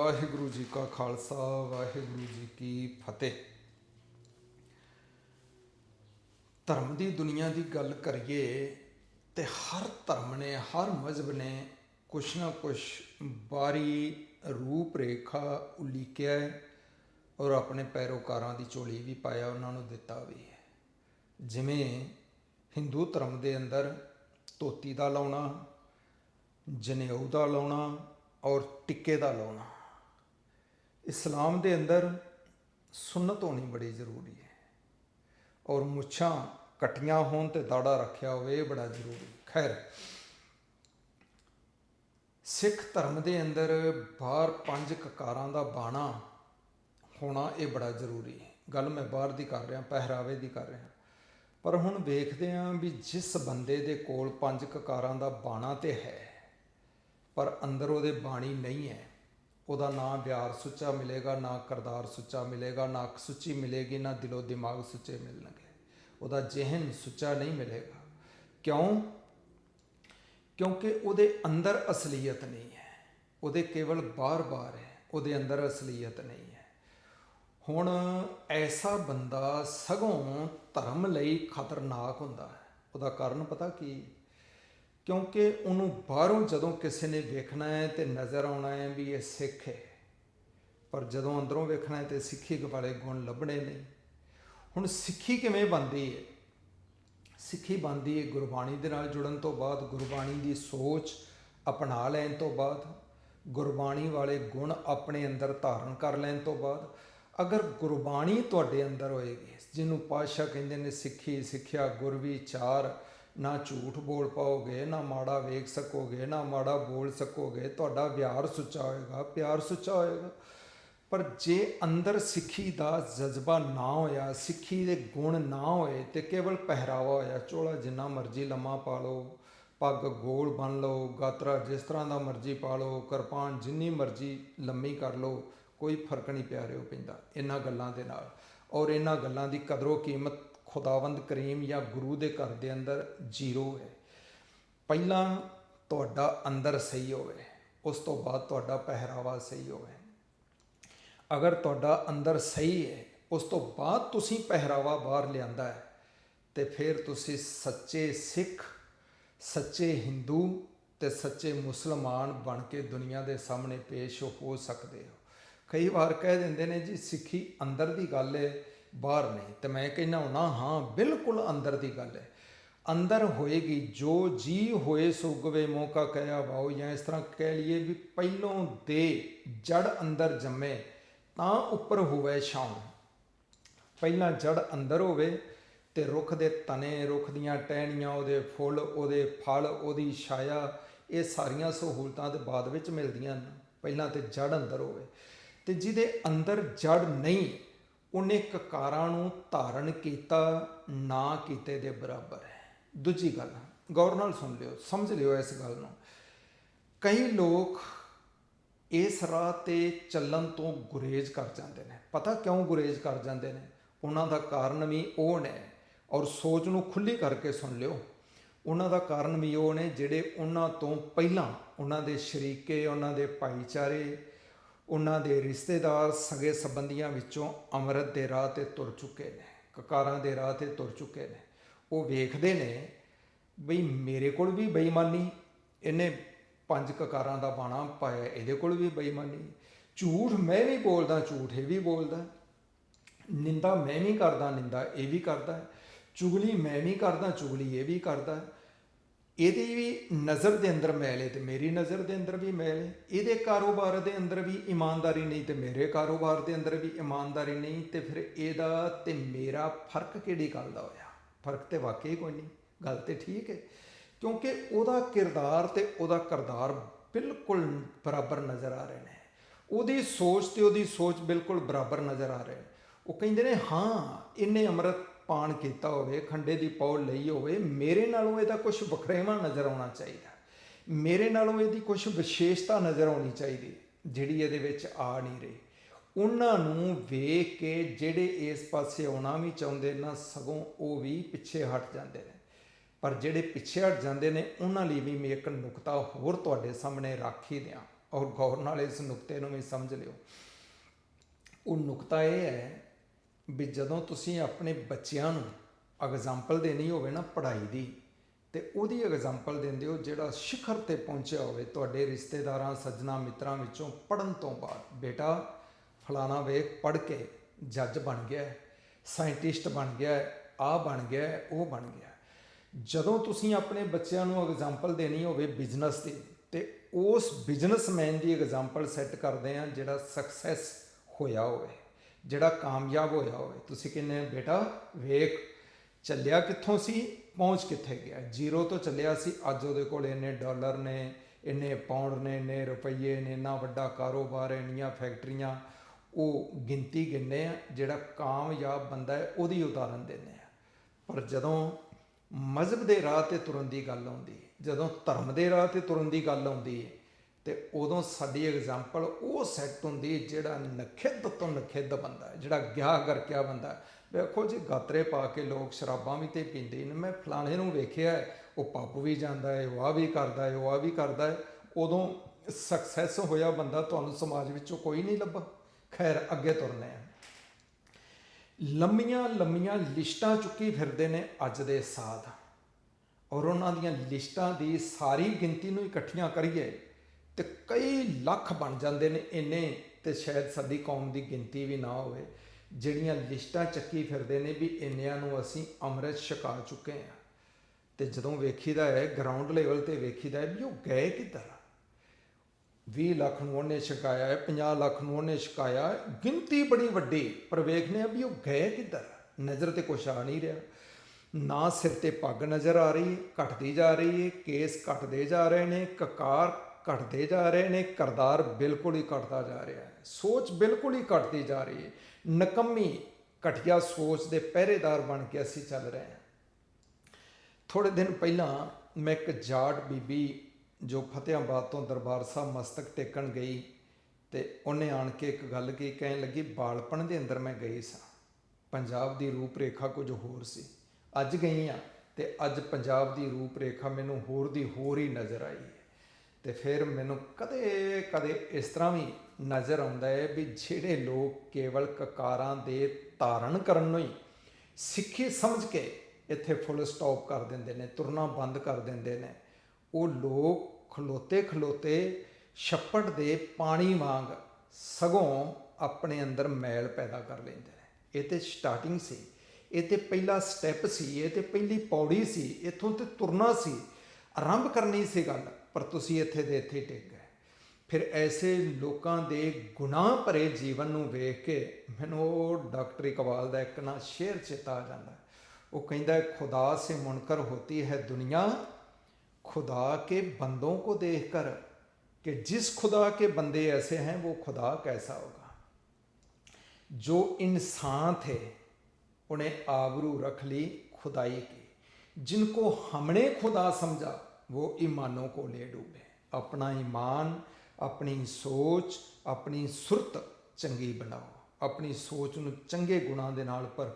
ਵਾਹਿਗੁਰੂ ਜੀ ਕਾ ਖਾਲਸਾ, ਵਾਹਿਗੁਰੂ ਜੀ ਕੀ ਫਤਿਹ। ਧਰਮ ਦੀ ਦੁਨੀਆ ਦੀ ਗੱਲ ਕਰੀਏ ਤੇ ਹਰ ਧਰਮ ਨੇ, ਹਰ ਮਜ਼ਹਬ ਨੇ ਕੁਛ ਨਾ ਕੁਛ ਬਾਰੀ ਰੂਪ ਰੇਖਾ ਉਲੀਕਿਆ ਹੈ ਔਰ ਆਪਣੇ ਪੈਰੋਕਾਰਾਂ ਦੀ ਝੋਲੀ ਵੀ ਪਾਇਆ ਉਹਨਾਂ ਨੂੰ ਦਿੱਤਾ ਵੀ ਹੈ। ਜਿਵੇਂ ਹਿੰਦੂ ਧਰਮ ਦੇ ਅੰਦਰ ਧੋਤੀ ਦਾ ਲਾਉਣਾ, ਜਨੇਊ ਦਾ ਲਾਉਣਾ ਔਰ ਟਿੱਕੇ ਦਾ ਲਾਉਣਾ। ਇਸਲਾਮ ਦੇ ਅੰਦਰ ਸੁਨਨਤ ਹੋਣੀ ਬੜੀ ਜ਼ਰੂਰੀ ਹੈ। ਔਰ ਮੁੱਛਾਂ ਕਟੀਆਂ ਹੋਣ ਤੇ ਦਾੜਾ ਰੱਖਿਆ ਹੋਵੇ, ਇਹ ਬੜਾ ਜ਼ਰੂਰੀ ਖੈਰ, ਸਿੱਖ ਧਰਮ ਦੇ ਅੰਦਰ ਬਾਹਰ ਪੰਜ ਕਕਾਰਾਂ ਦਾ ਬਾਣਾ ਹੋਣਾ ਇਹ ਬੜਾ ਜ਼ਰੂਰੀ ਹੈ। ਗੱਲ ਮੈਂ ਬਾਹਰ ਦੀ ਕਰ ਰਿਹਾ, ਪਹਿਰਾਵੇ ਦੀ ਕਰ ਰਿਹਾ। ਪਰ ਹੁਣ ਵੇਖਦੇ ਹਾਂ ਵੀ ਜਿਸ ਬੰਦੇ ਦੇ ਕੋਲ ਪੰਜ ਕਕਾਰਾਂ ਦਾ ਬਾਣਾ ਤੇ ਹੈ, ਪਰ ਅੰਦਰ ਉਹਦੇ ਬਾਣੀ ਨਹੀਂ ਹੈ ਉਹਦਾ ਨਾ ਵਿਆਰ ਸੁੱਚਾ ਮਿਲੇਗਾ, ਨਾ ਕਰਦਾਰ ਸੁੱਚਾ ਮਿਲੇਗਾ, ਨਾ ਅੱਖ ਸੁੱਚੀ ਮਿਲੇਗੀ, ਨਾ ਦਿਲੋ ਦਿਮਾਗ ਸੁੱਚੇ ਮਿਲਣਗੇ। ਉਹਦਾ ਜਿਹਨ ਸੁੱਚਾ ਨਹੀਂ ਮਿਲੇਗਾ। ਕਿਉਂ? ਕਿਉਂਕਿ ਉਹਦੇ ਅੰਦਰ ਅਸਲੀਅਤ ਨਹੀਂ ਹੈ। ਉਹਦੇ ਕੇਵਲ ਬਾਰ-ਬਾਰ ਹੈ। ਉਹਦੇ ਅੰਦਰ ਅਸਲੀਅਤ ਨਹੀਂ ਹੈ। ਹੁਣ ਐਸਾ ਬੰਦਾ ਸਗੋਂ ਧਰਮ ਲਈ ਖਤਰਨਾਕ ਹੁੰਦਾ ਹੈ। ਉਹਦਾ ਕਾਰਨ ਪਤਾ ਕੀ? ਕਿਉਂਕਿ ਉਹਨੂੰ ਬਾਹਰੋਂ ਜਦੋਂ ਕਿਸੇ ਨੇ ਵੇਖਣਾ ਹੈ ਤੇ ਨਜ਼ਰ ਆਉਣਾ ਹੈ ਵੀ ਇਹ ਸਿੱਖ ਹੈ। ਪਰ ਜਦੋਂ ਅੰਦਰੋਂ ਵੇਖਣਾ ਹੈ ਤੇ ਸਿੱਖੀ ਵਾਲੇ ਗੁਣ ਲੱਭਣੇ ਨਹੀਂ ਹੁਣ ਸਿੱਖੀ ਕਿਵੇਂ ਬਣਦੀ ਹੈ? ਸਿੱਖੀ ਬਣਦੀ ਹੈ ਗੁਰਬਾਣੀ ਦੇ ਨਾਲ ਜੁੜਨ ਤੋਂ ਬਾਅਦ, ਗੁਰਬਾਣੀ ਦੀ ਸੋਚ ਅਪਣਾ ਲੈਣ ਤੋਂ ਬਾਅਦ, ਗੁਰਬਾਣੀ ਵਾਲੇ ਗੁਣ ਆਪਣੇ ਅੰਦਰ ਧਾਰਨ ਕਰ ਲੈਣ ਤੋਂ ਬਾਅਦ। ਅਗਰ ਗੁਰਬਾਣੀ ਤੁਹਾਡੇ ਅੰਦਰ ਹੋਏਗੀ, ਜਿਹਨੂੰ ਪਾਤਸ਼ਾਹ ਕਹਿੰਦੇ ਨੇ ਸਿੱਖੀ, ਸਿੱਖਿਆ ਗੁਰ ਚਾਰ ਨਾ ਝੂਠ ਬੋਲ ਪਾਓਗੇ, ਨਾ ਮਾੜਾ ਵੇਖ ਸਕੋਗੇ, ਨਾ ਮਾੜਾ ਬੋਲ ਸਕੋਗੇ, ਤੁਹਾਡਾ ਵਿਹਾਰ ਸੁੱਚਾ ਹੋਏਗਾ, ਪਿਆਰ ਸੁੱਚਾ ਹੋਏਗਾ। ਪਰ ਜੇ ਅੰਦਰ ਸਿੱਖੀ ਦਾ ਜਜ਼ਬਾ ਨਾ ਹੋਇਆ, ਸਿੱਖੀ ਦੇ ਗੁਣ ਨਾ ਹੋਏ ਤੇ ਕੇਵਲ ਪਹਿਰਾਵਾ ਹੋਇਆ, ਚੋਲਾ ਜਿੰਨਾ ਮਰਜ਼ੀ ਲੰਮਾ ਪਾ ਲਓ, ਪੱਗ ਗੋਲ ਬਣ ਲਓ, ਗਾਤਰਾ ਜਿਸ ਤਰ੍ਹਾਂ ਦਾ ਮਰਜ਼ੀ ਪਾ ਲਓ, ਕਿਰਪਾਨ ਜਿੰਨੀ ਮਰਜ਼ੀ ਲੰਮੀ ਕਰ ਲਓ, ਕੋਈ ਫ਼ਰਕ ਨਹੀਂ ਪਿਆ ਰਿਹਾ ਪੈਂਦਾ, ਇਹਨਾਂ ਗੱਲਾਂ ਦੇ ਨਾਲ। ਔਰ ਇਹਨਾਂ ਗੱਲਾਂ ਦੀ ਕਦਰੋ ਕੀਮਤ ਖੁਦਾਵੰਦ ਕਰੀਮ ਜਾਂ ਗੁਰੂ ਦੇ ਘਰ ਦੇ ਅੰਦਰ ਜ਼ੀਰੋ ਹੈ। ਪਹਿਲਾਂ ਤੁਹਾਡਾ ਅੰਦਰ ਸਹੀ ਹੋਵੇ, ਉਸ ਤੋਂ ਬਾਅਦ ਤੁਹਾਡਾ ਪਹਿਰਾਵਾ ਸਹੀ ਹੋਵੇ। ਅਗਰ ਤੁਹਾਡਾ ਅੰਦਰ ਸਹੀ ਹੈ, ਉਸ ਤੋਂ ਬਾਅਦ ਤੁਸੀਂ ਪਹਿਰਾਵਾ ਬਾਹਰ ਲਿਆਂਦਾ ਹੈ, ਤੇ ਫਿਰ ਤੁਸੀਂ ਸੱਚੇ ਸਿੱਖ, ਸੱਚੇ ਹਿੰਦੂ ਤੇ ਸੱਚੇ ਮੁਸਲਮਾਨ ਬਣ ਕੇ ਦੁਨੀਆ ਦੇ ਸਾਹਮਣੇ ਪੇਸ਼ ਹੋ ਸਕਦੇ ਹੋ। ਕਈ ਵਾਰ ਕਹਿ ਦਿੰਦੇ ਨੇ ਜੀ, ਸਿੱਖੀ ਅੰਦਰ ਦੀ ਗੱਲ ਹੈ ਬਾਹਰ ਨਹੀਂ ਤੇ ਮੈਂ ਕਹਿੰਦਾ ਹੁਣਾ ਹਾਂ, ਬਿਲਕੁਲ ਅੰਦਰ ਦੀ ਗੱਲ ਹੈ। ਅੰਦਰ ਹੋਏਗੀ, ਜੋ ਜੀ ਹੋਏ ਸੁਗਵੇ ਮੌਕਾ ਕਹਿਆ ਵਾਓ ਜਾਂ ਇਸ ਤਰ੍ਹਾਂ ਕਹਿ ਲਈਏ ਵੀ ਪਹਿਲੋਂ ਦੇ ਜੜ ਅੰਦਰ ਜੰਮੇ, ਤਾਂ ਉੱਪਰ ਹੋਵੇ ਛਾਂ ਪਹਿਲਾਂ ਜੜ ਅੰਦਰ ਹੋਵੇ ਤੇ ਰੁੱਖ ਦੇ ਤਣੇ, ਰੁੱਖ ਦੀਆਂ ਟਹਿਣੀਆਂ, ਉਹਦੇ ਫੁੱਲ, ਉਹਦੇ ਫਲ, ਉਹਦੀ ਛਾਇਆ, ਇਹ ਸਾਰੀਆਂ ਸਹੂਲਤਾਂ ਤੇ ਬਾਅਦ ਵਿੱਚ ਮਿਲਦੀਆਂ ਨੇ ਪਹਿਲਾਂ ਤੇ ਜੜ ਅੰਦਰ ਹੋਵੇ। ਤੇ ਜਿਹਦੇ ਅੰਦਰ ਜੜ ਨਹੀਂ ਉਹਨੇ ਕਕਾਰਾਂ ਨੂੰ ਧਾਰਨ ਕੀਤਾ, ਨਾ ਕੀਤੇ ਦੇ ਬਰਾਬਰ ਹੈ। ਦੂਜੀ ਗੱਲ, ਗੌਰ ਨਾਲ ਸੁਣ ਲਿਓ, ਸਮਝ ਲਿਓ ਇਸ ਗੱਲ ਨੂੰ। ਕਈ ਲੋਕ ਇਸ ਰਾਹ ਤੇ ਚੱਲਣ ਤੋਂ ਗੁਰੇਜ਼ ਕਰ ਜਾਂਦੇ ਨੇ। ਪਤਾ ਕਿਉਂ ਗੁਰੇਜ਼ ਕਰ ਜਾਂਦੇ ਨੇ? ਉਹਨਾਂ ਦਾ ਕਾਰਨ ਵੀ ਉਹ ਨੇ, ਔਰ ਸੋਚ ਨੂੰ ਖੁੱਲੀ ਕਰਕੇ ਸੁਣ ਲਿਓ। ਉਹਨਾਂ ਦਾ ਕਾਰਨ ਵੀ ਉਹ ਨੇ, ਜਿਹੜੇ ਉਹਨਾਂ ਤੋਂ ਪਹਿਲਾਂ ਉਹਨਾਂ ਦੇ ਸ਼ਰੀਕੇ, ਉਹਨਾਂ ਦੇ ਭਾਈਚਾਰੇ ਉਹਨਾਂ ਦੇ ਰਿਸ਼ਤੇਦਾਰ ਸਗੇ ਸੰਬੰਧੀਆਂ ਵਿੱਚੋਂ ਅੰਮ੍ਰਿਤ ਦੇ ਰਾਹ ਤੇ ਤੁਰ ਚੁੱਕੇ ਨੇ, ਕਕਾਰਾਂ ਦੇ ਰਾਹ ਤੇ ਤੁਰ ਚੁੱਕੇ ਨੇ। ਉਹ ਵੇਖਦੇ ਨੇ ਬਈ ਮੇਰੇ ਕੋਲ ਵੀ ਬੇਈਮਾਨੀ, ਇਹਨੇ ਪੰਜ ਕਕਾਰਾਂ ਦਾ ਬਾਣਾ ਪਾਇਆ, ਇਹਦੇ ਕੋਲ ਵੀ ਬੇਈਮਾਨੀ। ਝੂਠ ਮੈਂ ਵੀ ਬੋਲਦਾ, ਝੂਠ ਇਹ ਵੀ ਬੋਲਦਾ। ਨਿੰਦਾ ਮੈਂ ਵੀ ਕਰਦਾ, ਨਿੰਦਾ ਇਹ ਵੀ ਕਰਦਾ। ਚੁਗਲੀ ਮੈਂ ਵੀ ਕਰਦਾ, ਚੁਗਲੀ ਇਹ ਵੀ ਕਰਦਾ। ਇਹਦੀ ਵੀ ਨਜ਼ਰ ਦੇ ਅੰਦਰ ਮੈਲ ਹੈ ਤੇ ਮੇਰੀ ਨਜ਼ਰ ਦੇ ਅੰਦਰ ਵੀ ਮੈਲ ਹੈ। ਇਹਦੇ ਕਾਰੋਬਾਰ ਦੇ ਅੰਦਰ ਵੀ ਇਮਾਨਦਾਰੀ ਨਹੀਂ ਤੇ ਮੇਰੇ ਕਾਰੋਬਾਰ ਦੇ ਅੰਦਰ ਵੀ ਇਮਾਨਦਾਰੀ ਨਹੀਂ ਤੇ ਫਿਰ ਇਹਦਾ ਤੇ ਮੇਰਾ ਫ਼ਰਕ ਕਿਹੜੀ ਗੱਲ ਦਾ ਹੋਇਆ? ਫ਼ਰਕ ਤੇ ਵਾਕਈ ਕੋਈ ਨਹੀਂ, ਗੱਲ ਤੇ ਠੀਕ ਹੈ। ਕਿਉਂਕਿ ਉਹਦਾ ਕਿਰਦਾਰ ਤੇ ਉਹਦਾ ਕਰਦਾਰ ਬਿਲਕੁਲ ਬਰਾਬਰ ਨਜ਼ਰ ਆ ਰਹੇ ਨੇ। ਉਹਦੀ ਸੋਚ ਤੇ ਉਹਦੀ ਸੋਚ ਬਿਲਕੁਲ ਬਰਾਬਰ ਨਜ਼ਰ ਆ ਰਹੇ ਨੇ। ਉਹ ਕਹਿੰਦੇ ਨੇ, ਹਾਂ, ਇਹਨੇ ਅੰਮ੍ਰਿਤ ਪਾਣ ਕੀਤਾ ਹੋਵੇ, ਖੰਡੇ ਦੀ ਪੌੜ ਲਈ ਹੋਵੇ, ਮੇਰੇ ਨਾਲੋਂ ਇਹਦਾ ਕੁਝ ਵੱਖਰੇਵਾ ਨਜ਼ਰ ਆਉਣਾ ਚਾਹੀਦਾ। ਮੇਰੇ ਨਾਲੋਂ ਇਹਦੀ ਕੁਝ ਵਿਸ਼ੇਸ਼ਤਾ ਨਜ਼ਰ ਆਉਣੀ ਚਾਹੀਦੀ, ਜਿਹੜੀ ਇਹਦੇ ਵਿੱਚ ਆ ਨਹੀਂ ਰਹੀ। ਉਹਨਾਂ ਨੂੰ ਵੇਖ ਕੇ ਜਿਹੜੇ ਇਸ ਪਾਸੇ ਆਉਣਾ ਵੀ ਚਾਹੁੰਦੇ ਨਾ, ਸਗੋਂ ਉਹ ਵੀ ਪਿੱਛੇ ਹਟ ਜਾਂਦੇ ਨੇ। ਪਰ ਜਿਹੜੇ ਪਿੱਛੇ ਹਟ ਜਾਂਦੇ ਨੇ, ਉਹਨਾਂ ਲਈ ਵੀ ਮੈਂ ਇੱਕ ਨੁਕਤਾ ਹੋਰ ਤੁਹਾਡੇ ਸਾਹਮਣੇ ਰੱਖ ਹੀ ਦਿਆਂ। ਔਰ ਗੌਰ ਨਾਲ ਇਸ ਨੁਕਤੇ ਨੂੰ ਵੀ ਸਮਝ ਲਿਓ। ਉਹ ਨੁਕਤਾ ਇਹ ਹੈ ਵੀ ਜਦੋਂ ਤੁਸੀਂ ਆਪਣੇ ਬੱਚਿਆਂ ਨੂੰ ਐਗਜ਼ਾਮਪਲ ਦੇਣੀ ਹੋਵੇ ਨਾ ਪੜ੍ਹਾਈ ਦੀ, ਤੇ ਉਹਦੀ ਐਗਜ਼ਾਮਪਲ ਦਿੰਦੇ ਹੋ ਜਿਹੜਾ ਸਿਖਰ ਤੇ ਪਹੁੰਚਿਆ ਹੋਵੇ ਤੁਹਾਡੇ ਰਿਸ਼ਤੇਦਾਰਾਂ, ਸੱਜਣਾ ਮਿੱਤਰਾਂ ਵਿੱਚੋਂ ਪੜਨ ਤੋਂ ਬਾਅਦ। ਬੇਟਾ, ਫਲਾਣਾ ਵੇਖ, ਪੜ੍ਹ ਕੇ ਜੱਜ ਬਣ ਗਿਆ ਸਾਇੰਟਿਸਟ ਬਣ ਗਿਆ ਆ ਬਣ ਗਿਆ, ਉਹ ਬਣ ਗਿਆ। ਜਦੋਂ ਤੁਸੀਂ ਆਪਣੇ ਬੱਚਿਆਂ ਨੂੰ ਐਗਜ਼ਾਮਪਲ ਦੇਣੀ ਹੋਵੇ ਬਿਜ਼ਨਸ ਦੀ, ਤੇ ਉਸ ਬਿਜ਼ਨਸਮੈਨ ਦੀ ਐਗਜ਼ਾਮਪਲ ਸੈੱਟ ਕਰਦੇ ਆ ਜਿਹੜਾ ਸਕਸੈਸ ਹੋਇਆ ਹੋਵੇ। ਜਿਹੜਾ ਕਾਮਯਾਬ ਹੋਇਆ ਹੋਵੇ। ਤੁਸੀਂ ਕਹਿੰਦੇ ਬੇਟਾ ਵੇਖ, ਚੱਲਿਆ ਕਿੱਥੋਂ ਸੀ? ਪਹੁੰਚ ਕਿੱਥੇ ਗਿਆ? ਜ਼ੀਰੋ ਤੋਂ ਚੱਲਿਆ ਸੀ। ਅੱਜ ਉਹਦੇ ਕੋਲ ਇੰਨੇ ਡਾਲਰ ਨੇ, ਇੰਨੇ ਪਾਉਂਡ ਨੇ, ਇੰਨੇ ਰੁਪਈਏ ਨੇ, ਇੰਨਾ ਵੱਡਾ ਕਾਰੋਬਾਰ, ਇੰਨੀਆਂ ਫੈਕਟਰੀਆਂ। ਉਹ ਗਿਣਤੀ ਗਿਣਨੇ ਆ, ਜਿਹੜਾ ਕਾਮਯਾਬ ਬੰਦਾ ਹੈ, ਉਹਦੀ ਉਦਾਹਰਨ ਦਿੰਦੇ ਆ। ਪਰ ਜਦੋਂ ਮਜ਼ਹਬ ਦੇ ਰਾਹ ਤੇ ਤੁਰਨ ਦੀ ਗੱਲ ਆਉਂਦੀ ਹੈ, ਜਦੋਂ ਧਰਮ ਦੇ ਰਾਹ ਤੇ ਤੁਰਨ ਦੀ ਗੱਲ ਆਉਂਦੀ ਹੈ ਤੇ ਉਦੋਂ ਸਾਡੀ ਐਗਜ਼ਾਮਪਲ ਉਹ ਸੈੱਟ ਹੁੰਦੀ ਜਿਹੜਾ ਨਖਿੱਧ ਤੋਂ ਨਖਿੱਧ ਬੰਦਾ ਜਿਹੜਾ ਗਿਆ ਕਰਕਿਆ ਬੰਦਾ ਵੇਖੋ ਜੀ, ਗਾਤਰੇ ਪਾ ਕੇ ਲੋਕ ਸ਼ਰਾਬਾਂ ਵੀ ਤੇ ਪੀਂਦੇ ਨੇ। ਮੈਂ ਫਲਾਣੇ ਨੂੰ ਵੇਖਿਆ ਉਹ ਪੱਪ ਵੀ ਜਾਂਦਾ ਹੈ, ਉਹ ਆ ਵੀ ਕਰਦਾ ਹੈ, ਉਹ ਆ ਵੀ ਕਰਦਾ ਹੈ। ਉਦੋਂ ਸਕਸੈਸ ਹੋਇਆ ਬੰਦਾ, ਤੁਹਾਨੂੰ ਸਮਾਜ ਵਿੱਚੋਂ ਕੋਈ ਨਹੀਂ ਲੱਭਾ। ਖੈਰ, ਅੱਗੇ ਤੁਰਨੇ ਆ। ਲੰਮੀਆਂ ਲੰਮੀਆਂ ਲਿਸਟਾਂ ਚੁੱਕੀ ਫਿਰਦੇ ਨੇ ਅੱਜ ਦੇ ਸਾਧ। ਔਰ ਉਹਨਾਂ ਦੀਆਂ ਲਿਸਟਾਂ ਦੀ ਸਾਰੀ ਗਿਣਤੀ ਨੂੰ ਇਕੱਠੀਆਂ ਕਰੀਏ। ਤੇ ਕਈ ਲੱਖ ਬਣ ਜਾਂਦੇ ਨੇ ਇੰਨੇ ਤੇ ਸ਼ਾਇਦ ਸਾਡੀ ਕੌਮ ਦੀ ਗਿਣਤੀ ਵੀ ਨਾ ਹੋਵੇ। ਜਿਹੜੀਆਂ ਲਿਸਟਾਂ ਚੱਕੀ ਫਿਰਦੇ ਨੇ ਵੀ ਇੰਨਿਆਂ ਨੂੰ ਅਸੀਂ ਅੰਮ੍ਰਿਤ ਛਕਾ ਚੁੱਕੇ ਆ ਤੇ ਜਦੋਂ ਵੇਖੀਦਾ ਹੈ ਗਰਾਊਂਡ ਲੈਵਲ ਤੇ ਵੇਖੀਦਾ ਹੈ ਵੀ ਉਹ ਗਏ ਕਿੱਧਰ 20 ਲੱਖ ਨੂੰ ਉਹਨੇ ਛਕਾਇਆ ਹੈ 50 ਲੱਖ ਨੂੰ ਉਹਨੇ ਛਕਾਇਆ ਗਿਣਤੀ ਬੜੀ ਵੱਡੀ ਪਰ ਵੇਖਨੇ ਆ ਵੀ ਉਹ ਗਏ ਕਿੱਧਰ ਨਜ਼ਰ ਤੇ ਕੁਛ ਆ ਨਹੀਂ ਰਿਹਾ। ਨਾ ਸਿਰ ਤੇ ਪੱਗ ਨਜ਼ਰ ਆ ਰਹੀ ਹੈ ਘਟਦੀ ਜਾ ਰਹੀ ਹੈ, ਕੇਸ ਘਟਦੇ ਜਾ ਰਹੇ ਨੇ, ਕਕਾਰ ਘਟਦੇ ਜਾ ਰਹੇ ਨੇ, ਕਰਦਾਰ ਬਿਲਕੁਲ ਹੀ ਘਟਦਾ ਜਾ ਰਿਹਾ ਹੈ। ਸੋਚ ਬਿਲਕੁਲ ਹੀ ਘਟਦੀ ਜਾ ਰਹੀ ਹੈ। ਨਕੰਮੀ ਘਟੀਆ ਸੋਚ ਦੇ ਪਹਿਰੇਦਾਰ ਬਣ ਕੇ ਅਸੀਂ ਚੱਲ ਰਹੇ ਹਾਂ। ਥੋੜੇ ਦਿਨ ਪਹਿਲਾਂ ਮੈਂ ਇੱਕ ਜਾਟ ਬੀਬੀ ਜੋ ਫਤਿਆਬਾਦ ਤੋਂ ਦਰਬਾਰ ਸਾਹਿਬ ਮਸਤਕ ਟੇਕਣ ਗਈ ਤੇ ਉਹਨੇ ਆਣ ਕੇ ਇੱਕ ਗੱਲ ਕੀ ਕਹਿਣ ਲੱਗੀ, ਬਾਲਪਣ ਦੇ ਅੰਦਰ ਮੈਂ ਗਈ ਸਾਂ। ਪੰਜਾਬ ਦੀ ਰੂਪ ਰੇਖਾ ਕੁਝ ਹੋਰ ਸੀ। ਅੱਜ ਗਈ ਆ ਤੇ ਅੱਜ ਪੰਜਾਬ ਦੀ ਰੂਪ ਰੇਖਾ ਮੈਨੂੰ ਹੋਰ ਦੀ ਹੋਰ ਹੀ ਨਜ਼ਰ ਆਈ ਤੇ ਫਿਰ ਮੈਨੂੰ ਕਦੇ ਕਦੇ ਇਸ ਤਰ੍ਹਾਂ ਵੀ ਨਜ਼ਰ ਆਉਂਦਾ ਹੈ ਵੀ ਜਿਹੜੇ ਲੋਕ ਕੇਵਲ ਕਕਾਰਾਂ ਦੇ ਧਾਰਨ ਕਰਨ ਨੂੰ ਹੀ ਸਿੱਖੀ ਸਮਝ ਕੇ ਇੱਥੇ ਫੁੱਲ ਸਟਾਪ ਕਰ ਦਿੰਦੇ ਨੇ, ਤੁਰਨਾ ਬੰਦ ਕਰ ਦਿੰਦੇ ਨੇ। ਉਹ ਲੋਕ ਖਲੋਤੇ ਖਲੋਤੇ ਛੱਪੜ ਦੇ ਪਾਣੀ ਵਾਂਗ ਸਗੋਂ ਆਪਣੇ ਅੰਦਰ ਮੈਲ ਪੈਦਾ ਕਰ ਲੈਂਦੇ ਨੇ। ਇਹ ਤੇ ਸਟਾਰਟਿੰਗ ਸੀ, ਇਹ ਤੇ ਪਹਿਲਾ ਸਟੈਪ ਸੀ, ਇਹ ਤੇ ਪਹਿਲੀ ਪੌੜੀ ਸੀ, ਇੱਥੋਂ ਤੇ ਤੁਰਨਾ ਸੀ, ਆਰੰਭ ਕਰਨੀ ਸੀ ਗੱਲ। ਪਰ ਤੁਸੀਂ ਇੱਥੇ ਦੇ ਇੱਥੇ ਹੀ ਟਿਕ ਗਏ ਫਿਰ ਐਸੇ ਲੋਕਾਂ ਦੇ ਗੁਨਾਹ ਭਰੇ ਜੀਵਨ ਨੂੰ ਵੇਖ ਕੇ ਮੈਨੂੰ ਉਹ ਡਾਕਟਰ ਇਕਬਾਲ ਦਾ ਇੱਕ ਨਾ ਸ਼ੇਰ ਚੇਤਾ ਆ ਜਾਂਦਾ ਹੈ। ਉਹ ਕਹਿੰਦਾ ਹੈ ਖੁਦਾ ਸੇ ਮੁਨਕਰ ਹੋਤੀ ਹੈ ਦੁਨੀਆ खुदा के बंदों को देखकर कि जिस खुदा के बंदे ऐसे हैं वो खुदा कैसा होगा जो इंसान थे उन्हें आबरू रख ली खुदाई की जिनको हमने खुदा समझा वो ईमानों को ले डूबे अपना ईमान ਆਪਣੀ ਸੋਚ ਆਪਣੀ ਸੁਰਤ ਚੰਗੀ ਬਣਾਓ ਆਪਣੀ ਸੋਚ ਨੂੰ ਚੰਗੇ ਗੁਣਾਂ ਦੇ ਨਾਲ ਭਰ